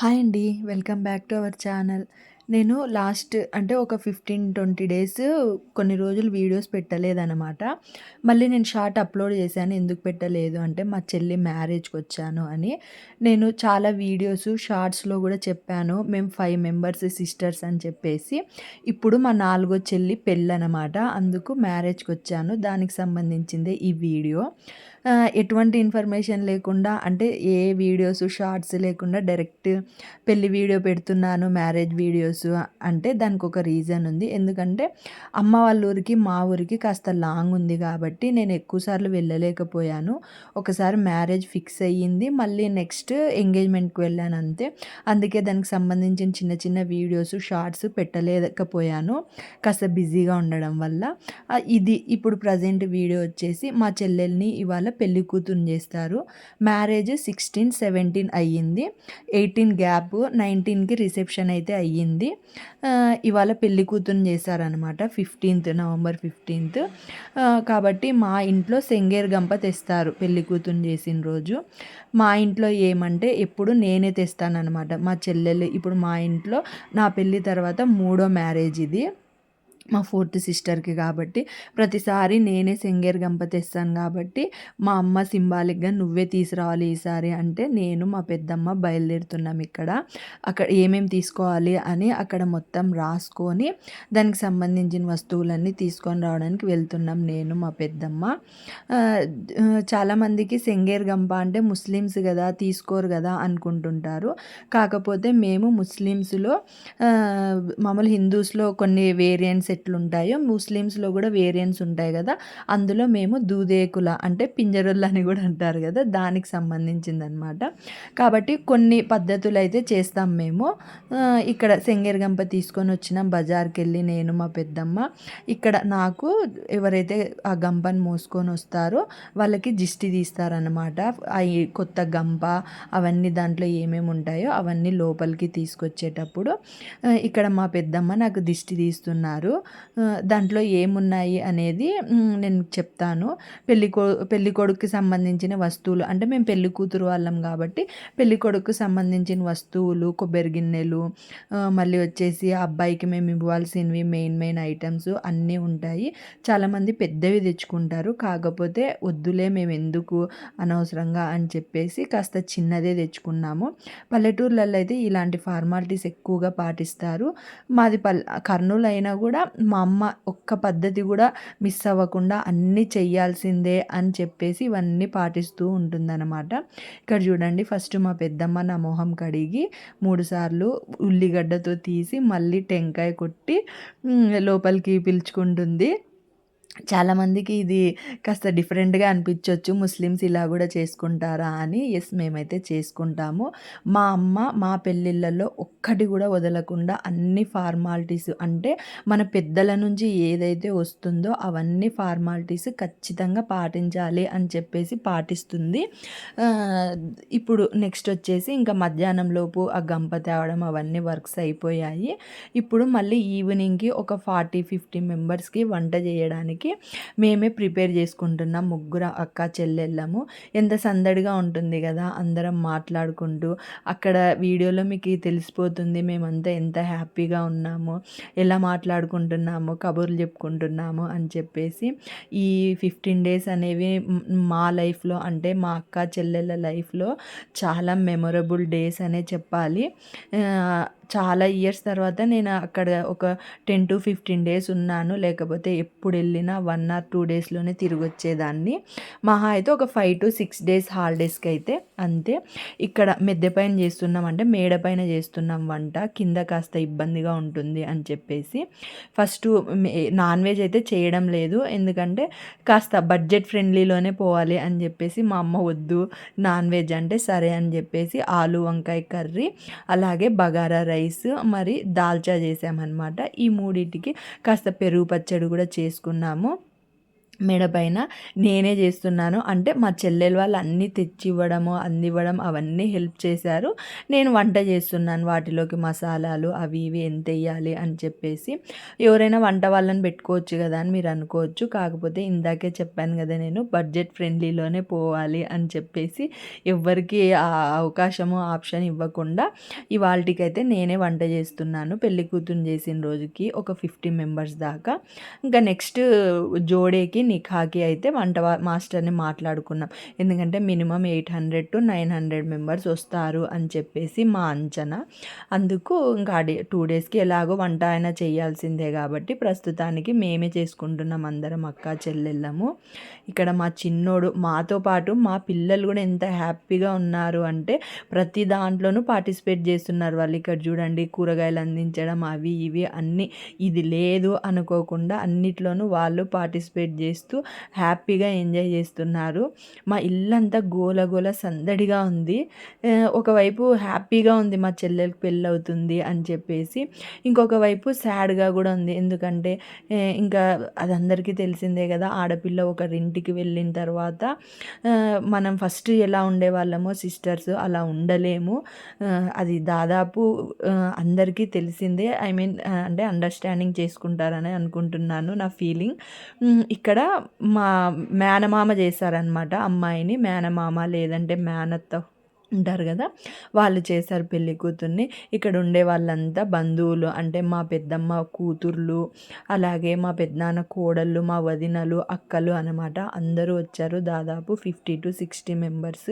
Hi అండి. Welcome back to our channel. నేను last అంటే ఒక ఫిఫ్టీన్ ట్వంటీ డేస్ కొన్ని రోజులు వీడియోస్ పెట్టలేదన్నమాట. మళ్ళీ నేను షార్ట్ అప్లోడ్ చేశాను. ఎందుకు పెట్టలేదు అంటే మా చెల్లి మ్యారేజ్కి వచ్చాను అని. నేను చాలా వీడియోస్ షార్ట్స్లో కూడా చెప్పాను. మేము ఫైవ్ మెంబర్స్ సిస్టర్స్ అని చెప్పేసి. ఇప్పుడు మా నాలుగో చెల్లి పెళ్ళి అనమాట అందుకు మ్యారేజ్కి వచ్చాను. దానికి సంబంధించిందే ఈ వీడియో. ఎటువంటి ఇన్ఫర్మేషన్ లేకుండా అంటే ఏ వీడియోస్ షార్ట్స్ లేకుండా డైరెక్ట్ పెళ్ళి వీడియో పెడుతున్నాను మ్యారేజ్ వీడియోస్ అంటే దానికి ఒక రీజన్ ఉంది. ఎందుకంటే అమ్మ వాళ్ళ ఊరికి మా ఊరికి కాస్త లాంగ్ ఉంది కాబట్టి నేను ఎక్కువసార్లు వెళ్ళలేకపోయాను. ఒకసారి మ్యారేజ్ ఫిక్స్ అయ్యింది మళ్ళీ నెక్స్ట్ ఎంగేజ్మెంట్కి వెళ్ళాను అంతే. అందుకే దానికి సంబంధించిన చిన్న చిన్న వీడియోస్ షార్ట్స్ పెట్టలేకపోయాను. కాస్త బిజీగా ఉండడం వల్ల. ఇది ఇప్పుడు ప్రజెంట్ వీడియో వచ్చేసి మా చెల్లెల్ని ఇవాళ పెళ్ళి కూతురు చేస్తారు. మ్యారేజ్ సిక్స్టీన్ సెవెంటీన్ అయ్యింది. ఎయిటీన్ గ్యాప్ నైన్టీన్కి రిసెప్షన్ అయితే అయ్యింది. ఇవాళ పెళ్ళి కూతురు చేశారనమాట ఫిఫ్టీన్త్ నవంబర్ ఫిఫ్టీన్త్. కాబట్టి మా ఇంట్లో సెంగేర్ గంప తెస్తారు పెళ్ళి కూతురు చేసిన రోజు. మా ఇంట్లో ఏమంటే ఎప్పుడు నేనే తెస్తానన్నమాట. మా చెల్లెలు ఇప్పుడు మా ఇంట్లో నా పెళ్ళి తర్వాత మూడో మ్యారేజ్ ఇది. మా ఫోర్త్ సిస్టర్కి కాబట్టి ప్రతిసారి నేనే సెంగేర్ గంప తెస్తాను కాబట్టి మా అమ్మ సింబాలిక్గా నువ్వే తీసుకురావాలి ఈసారి అంటే నేను మా పెద్దమ్మ బయలుదేరుతున్నాం ఇక్కడ. అక్కడ ఏమేమి తీసుకోవాలి అని అక్కడ మొత్తం రాసుకొని దానికి సంబంధించిన వస్తువులన్నీ తీసుకొని రావడానికి వెళ్తున్నాం నేను మా పెద్దమ్మ. చాలామందికి సెంగేర్ గంప అంటే ముస్లిమ్స్ కదా తీసుకోరు కదా అనుకుంటుంటారు. కాకపోతే మేము ముస్లిమ్స్లో మామూలు హిందూస్లో కొన్ని వేరియంట్స్ ఎట్లుంటాయో ముస్లిమ్స్లో కూడా వేరియంట్స్ ఉంటాయి కదా అందులో మేము దూదేకుల అంటే పింజరులు అని కూడా అంటారు కదా దానికి సంబంధించిందనమాట కాబట్టి కొన్ని పద్ధతులు అయితే చేస్తాం మేము. ఇక్కడ గంప తీసుకొని వచ్చిన బజార్కి వెళ్ళి నేను మా పెద్దమ్మ. ఇక్కడ నాకు ఎవరైతే ఆ గంపను మోసుకొని వస్తారో వాళ్ళకి జిస్టి తీస్తారనమాట అవి కొత్త గంప అవన్నీ దాంట్లో ఏమేమి ఉంటాయో అవన్నీ లోపలికి తీసుకొచ్చేటప్పుడు ఇక్కడ మా పెద్దమ్మ నాకు దిష్టి తీస్తున్నారు. దాంట్లో ఏమున్నాయి అనేది నేను చెప్తాను. పెళ్ళి కొ కొడుకుకి సంబంధించిన వస్తువులు అంటే మేము పెళ్ళి కూతురు వాళ్ళం కాబట్టి పెళ్ళి కొడుకు సంబంధించిన వస్తువులు కొబ్బరి గిన్నెలు మళ్ళీ వచ్చేసి ఆ అబ్బాయికి మేము ఇవ్వాల్సినవి మెయిన్ మెయిన్ ఐటమ్స్ అన్నీ ఉంటాయి. చాలామంది పెద్దవి తెచ్చుకుంటారు. కాకపోతే వద్దులే మేము ఎందుకు అనవసరంగా అని చెప్పేసి కాస్త చిన్నదే తెచ్చుకున్నాము. పల్లెటూర్లలో అయితే ఇలాంటి ఫార్మాలిటీస్ ఎక్కువగా పాటిస్తారు. మాది పల్ కర్నూలు అయినా కూడా మా అమ్మ ఒక్క పద్ధతి కూడా మిస్ అవ్వకుండా అన్నీ చెయ్యాల్సిందే అని చెప్పేసి ఇవన్నీ పాటిస్తూ ఉంటుందన్నమాట. ఇక్కడ చూడండి ఫస్ట్ మా పెద్దమ్మ నా మొహం కడిగి మూడుసార్లు ఉల్లిగడ్డతో తీసి మళ్ళీ టెంకాయ కొట్టి లోపలికి పిలుచుకుంటుంది. చాలామందికి ఇది కాస్త డిఫరెంట్గా అనిపించవచ్చు ముస్లిమ్స్ ఇలా కూడా చేసుకుంటారా అని. ఎస్ మేమైతే చేసుకుంటాము. మా అమ్మ మా పెళ్ళిళ్ళల్లో ఒక్కటి కూడా వదలకుండా అన్ని ఫార్మాలిటీస్ అంటే మన పెద్దల నుంచి ఏదైతే వస్తుందో అవన్నీ ఫార్మాలిటీస్ ఖచ్చితంగా పాటించాలి అని చెప్పేసి పాటిస్తుంది. ఇప్పుడు నెక్స్ట్ వచ్చేసి ఇంకా మధ్యాహ్నం లోపు ఆ గంప తేవడం అవన్నీ వర్క్స్ అయిపోయాయి. ఇప్పుడు మళ్ళీ ఈవినింగ్కి ఒక ఫార్టీ ఫిఫ్టీ మెంబర్స్కి వంట చేయడానికి చేయడానికి మేమే ప్రిపేర్ చేసుకుంటున్నాం. ముగ్గురు అక్క చెల్లెళ్ళము. ఎంత సందడిగా ఉంటుంది కదా అందరం మాట్లాడుకుంటూ. అక్కడ వీడియోలో మీకు తెలిసిపోతుంది. మేమంతా ఎంత హ్యాపీగా ఉన్నాము. ఎలా మాట్లాడుకుంటున్నాము కబుర్లు చెప్పుకుంటున్నాము అని చెప్పేసి ఈ ఫిఫ్టీన్ డేస్ అనేవి మా లైఫ్లో అంటే మా అక్క చెల్లెళ్ళ లైఫ్లో చాలా మెమొరబుల్ డేస్ అనే చెప్పాలి. చాలా ఇయర్స్ తర్వాత నేను అక్కడ ఒక టెన్ టు ఫిఫ్టీన్ డేస్ ఉన్నాను. లేకపోతే ఎప్పుడు వెళ్ళినా వన్ ఆర్ టూ డేస్లోనే తిరిగి వచ్చేదాన్ని మహా అయితే ఒక ఫైవ్ టు సిక్స్ డేస్ హాలిడేస్కి అయితే అంతే. ఇక్కడ మెద్దె పైన చేస్తున్నాం అంటే మేడ పైన చేస్తున్నాం వంట. కింద కాస్త ఇబ్బందిగా ఉంటుంది అని చెప్పేసి. ఫస్ట్ నాన్ వెజ్ అయితే చేయడం లేదు. ఎందుకంటే కాస్త బడ్జెట్ ఫ్రెండ్లీలోనే పోవాలి అని చెప్పేసి మా అమ్మ వద్దు నాన్ వెజ్ అంటే సరే అని చెప్పేసి ఆలు వంకాయ కర్రీ అలాగే బగారా రైస్ మరి దాల్చా చేసామన్నమాట. ఈ మూడింటికి కాస్త పెరుగు పచ్చడి కూడా చేసుకున్నాము. చూద్దాము మెడ పైన నేనే చేస్తున్నాను. అంటే మా చెల్లెలు వాళ్ళు అన్నీ తెచ్చి ఇవ్వడము అందివ్వడం అవన్నీ హెల్ప్ చేశారు. నేను వంట చేస్తున్నాను వాటిలోకి మసాలాలు అవి ఇవి ఎంత వేయాలి అని చెప్పేసి. ఎవరైనా వంట వాళ్ళని పెట్టుకోవచ్చు కదా అని మీరు అనుకోవచ్చు. కాకపోతే ఇందాకే చెప్పాను కదా నేను బడ్జెట్ ఫ్రెండ్లీలోనే పోవాలి అని చెప్పేసి ఎవరికి ఆ అవకాశము ఆప్షన్ ఇవ్వకుండా ఇవాళకైతే నేనే వంట చేస్తున్నాను. పెళ్ళి కూతురు చేసిన రోజుకి ఒక ఫిఫ్టీ మెంబర్స్ దాకా. ఇంకా నెక్స్ట్ జోడేకి నిఖాకి అయితే వంట మాస్టర్ని మాట్లాడుకున్నాం. ఎందుకంటే minimum eight hundred to nine hundred members వస్తారు అని చెప్పేసి మా అంచనా. అందుకు ఇంకా టూ డేస్కి ఎలాగో వంట అయినా చేయాల్సిందే కాబట్టి ప్రస్తుతానికి మేమే చేసుకుంటున్నాం అందరం అక్క చెల్లెళ్ళము. ఇక్కడ మా చిన్నోడు మాతో పాటు మా పిల్లలు కూడా ఎంత హ్యాపీగా ఉన్నారు అంటే ప్రతి దాంట్లోనూ పార్టిసిపేట్ చేస్తున్నారు వాళ్ళు. ఇక్కడ చూడండి కూరగాయలు అందించడం అవి ఇవి అన్నీ. ఇది లేదు అనుకోకుండా అన్నిట్లోనూ వాళ్ళు పార్టిసిపేట్ చేసి చేస్తూ హ్యాపీగా ఎంజాయ్ చేస్తున్నారు. మా ఇల్లంతా గోల గోల సందడిగా ఉంది. ఒకవైపు హ్యాపీగా ఉంది మా చెల్లెలకు పెళ్ళి అవుతుంది అని చెప్పేసి ఇంకొక వైపు సాడ్గా కూడా ఉంది. ఎందుకంటే ఇంకా అది అందరికీ తెలిసిందే కదా ఆడపిల్ల ఒకరింటికి వెళ్ళిన తర్వాత మనం ఫస్ట్ ఎలా ఉండేవాళ్ళమో సిస్టర్స్ అలా ఉండలేము. అది దాదాపు అందరికీ తెలిసిందే. ఐ మీన్ అంటే అండర్స్టాండింగ్ చేసుకుంటారని అనుకుంటున్నాను నా ఫీలింగ్. ఇక్కడ మా మేనమామ చేశారనమాట అమ్మాయిని మేనమామ లేదంటే మేనత్త ఉంటారు కదా? వాళ్ళు చేశారు పెళ్ళి కూతుర్ని. ఇక్కడ ఉండే వాళ్ళంతా బంధువులు అంటే మా పెద్దమ్మ కూతుర్లు అలాగే మా పెద్దనాన్న కోడళ్ళు మా వదినలు అక్కలు అనమాట అందరూ వచ్చారు దాదాపు ఫిఫ్టీ టు సిక్స్టీ మెంబర్స్.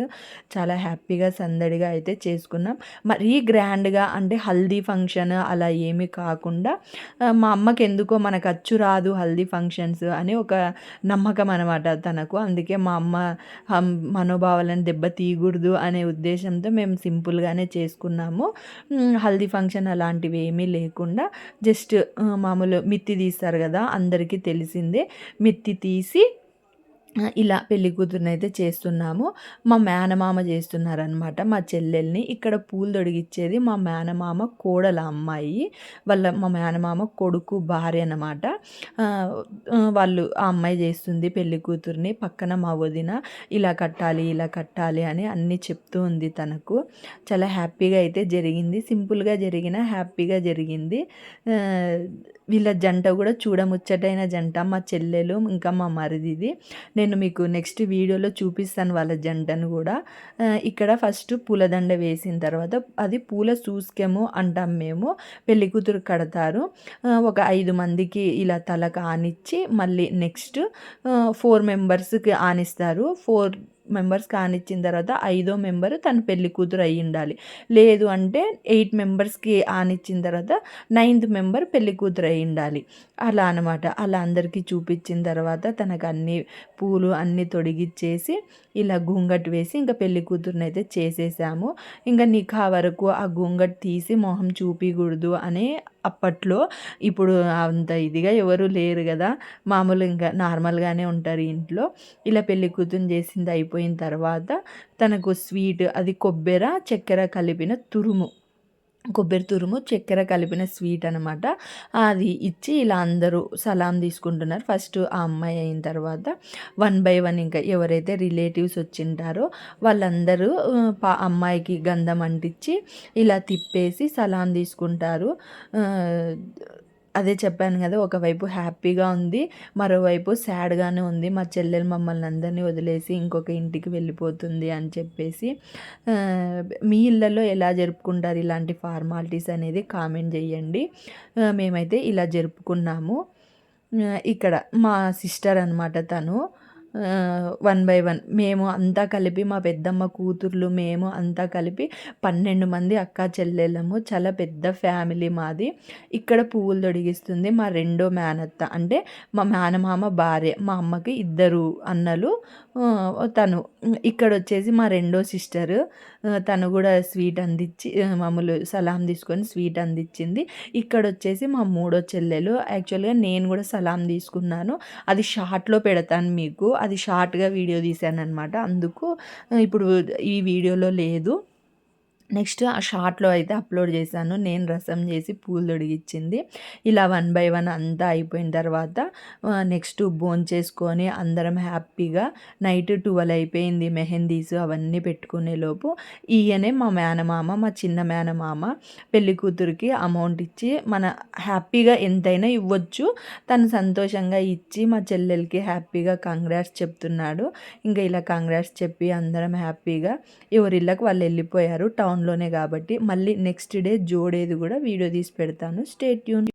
చాలా హ్యాపీగా సందడిగా అయితే చేసుకున్నాం. మరీ గ్రాండ్గా అంటే హల్దీ ఫంక్షన్ అలా ఏమీ కాకుండా మా అమ్మకి ఎందుకో మనకు అచ్చు రాదు హల్దీ ఫంక్షన్స్ అని ఒక నమ్మకం అనమాట తనకు. అందుకే మా అమ్మ మనోభావాలను దెబ్బ తీయకూడదు అనే ఉద్దేశంతో మేము సింపుల్గానే చేసుకున్నాము. హల్దీ ఫంక్షన్ అలాంటివి ఏమీ లేకుండా జస్ట్ మామూలు మిత్తి తీస్తారు కదా అందరికీ తెలిసిందే. మిత్తి తీసి ఇలా పెళ్ళి కూతురుని అయితే చేస్తున్నాము. మా మేనమామ చేస్తున్నారనమాట మా చెల్లెల్ని ఇక్కడ పూలు తొడిగిచ్చేది మా మేనమామ కోడల అమ్మాయి. వాళ్ళ మా మేనమామ కొడుకు భార్య అనమాట వాళ్ళు ఆ అమ్మాయి చేస్తుంది పెళ్ళి కూతుర్ని. పక్కన మా వదిన ఇలా కట్టాలి ఇలా కట్టాలి అని అన్నీ చెప్తూ ఉంది తనకు. చాలా హ్యాపీగా అయితే జరిగింది. సింపుల్గా జరిగిన హ్యాపీగా జరిగింది. వీళ్ళ జంట కూడా చూడముచ్చటైన జంట. మా చెల్లెలు ఇంకా మా మరిదిది. నేను నేను మీకు నెక్స్ట్ వీడియోలో చూపిస్తాను వాళ్ళ జంటను కూడా. ఇక్కడ ఫస్ట్ పూలదండ వేసిన తర్వాత అది పూల సూస్కెము అంటాం మేము. పెళ్ళి కూతురు కడతారు. ఒక ఐదు మందికి ఇలా తలకు ఆనిచ్చి మళ్ళీ నెక్స్ట్ ఫోర్ మెంబర్స్కి ఆనిస్తారు. ఫోర్ మెంబర్స్ కానిచ్చిన తర్వాత ఐదో మెంబర్ తన పెళ్ళి కూతురు అయి ఉండాలి. లేదు అంటే ఎయిట్ మెంబర్స్కి ఆనిచ్చిన తర్వాత నైన్త్ మెంబర్ పెళ్ళి కూతురు అయి ఉండాలి. అలా అనమాట అలా అందరికీ చూపించిన తర్వాత తనకు అన్ని పూలు అన్నీ తొడిగిచ్చేసి ఇలా గుంగట్ వేసి ఇంకా పెళ్ళి కూతురుని అయితే చేసేసాము. ఇంకా నిఖా వరకు ఆ గుంగట్ తీసి మొహం చూపించకూడదు అనే అప్పట్లో ఇప్పుడు అంత ఇదిగా ఎవరు లేరు కదా. మామూలు ఇంకా నార్మల్గానే ఉంటారు ఇంట్లో. ఇలా పెళ్ళి కూతురు చేసింది అయిపోయిన తర్వాత తనకు స్వీట్ అది కొబ్బెర చక్కెర కలిపిన తురుము. కొబ్బరి తురుము చక్కెర కలిపిన స్వీట్ అనమాట అది ఇచ్చి ఇలా అందరూ సలాం తీసుకుంటున్నారు. ఫస్ట్ ఆ అమ్మాయి అయిన తర్వాత వన్ బై వన్ ఇంకా ఎవరైతే రిలేటివ్స్ వచ్చింటారో వాళ్ళందరూ అమ్మాయికి గంధం అంటించి ఇలా తిప్పేసి సలాం తీసుకుంటారు. అదే చెప్పాను కదా ఒకవైపు హ్యాపీగా ఉంది మరోవైపు సాడ్గానే ఉంది. మా చెల్లెలు మమ్మల్ని అందరినీ వదిలేసి ఇంకొక ఇంటికి వెళ్ళిపోతుంది అని చెప్పేసి మీ ఇళ్ళల్లో ఎలా జరుపుకుంటారు ఇలాంటి ఫార్మాలిటీస్ అనేది కామెంట్ చేయండి. మేమైతే ఇలా జరుపుకున్నాము. ఇక్కడ మా సిస్టర్ అనమాట తను. వన్ బై వన్ మేము అంతా కలిపి మా పెద్దమ్మ కూతుర్లు మేము అంతా కలిపి పన్నెండు మంది అక్క చెల్లెళ్ళము చాలా పెద్ద ఫ్యామిలీ మాది. ఇక్కడ పువ్వులు తొడిగిస్తుంది మా రెండో మేనత్త. అంటే మా మేనమామ భార్య మా అమ్మకి ఇద్దరు అన్నలు. తను ఇక్కడ వచ్చేసి మా రెండో సిస్టర్ తను కూడా స్వీట్ అందించి మామూలు సలాం తీసుకొని స్వీట్ అందించింది ఇక్కడ వచ్చేసి మా మూడో చెల్లెలు. యాక్చువల్గా నేను కూడా సలాం తీసుకున్నాను. అది షార్ట్లో పెడతాను మీకు. అది షార్ట్గా వీడియో తీశాను అనమాట అందుకు ఇప్పుడు ఈ వీడియోలో లేదు. నెక్స్ట్ ఆ షార్ట్‌లో అయితే అప్‌లోడ్ చేశాను. నేను రసం చేసి పూలు తొడిగిచ్చింది. ఇలా వన్ బై వన్ అంతా అయిపోయిన తర్వాత నెక్స్ట్ బోన్ చేసుకొని అందరం హ్యాపీగా నైట్ 12 అయిపోయింది. మెహందీస్ అవన్నీ పెట్టుకునే లోపు ఈయనే మా మేనమామ, మా చిన్న మేనమామ పెళ్ళి కూతురికి అమౌంట్ ఇచ్చి మన హ్యాపీగా ఎంతైనా ఇవ్వచ్చు. తను సంతోషంగా ఇచ్చి మా చెల్లెలకి హ్యాపీగా కంగ్రాట్స్ చెప్తున్నాడు. ఇంకా ఇలా కంగ్రాట్స్ చెప్పి అందరం హ్యాపీగా ఎవరిళ్ళకి వాళ్ళు వెళ్ళిపోయారు. టౌన్ టౌన్‌లోనే కాబట్టి మళ్ళీ నెక్స్ట్ డే జోడేది కూడా వీడియో తీసి పెడతాను. Stay tune.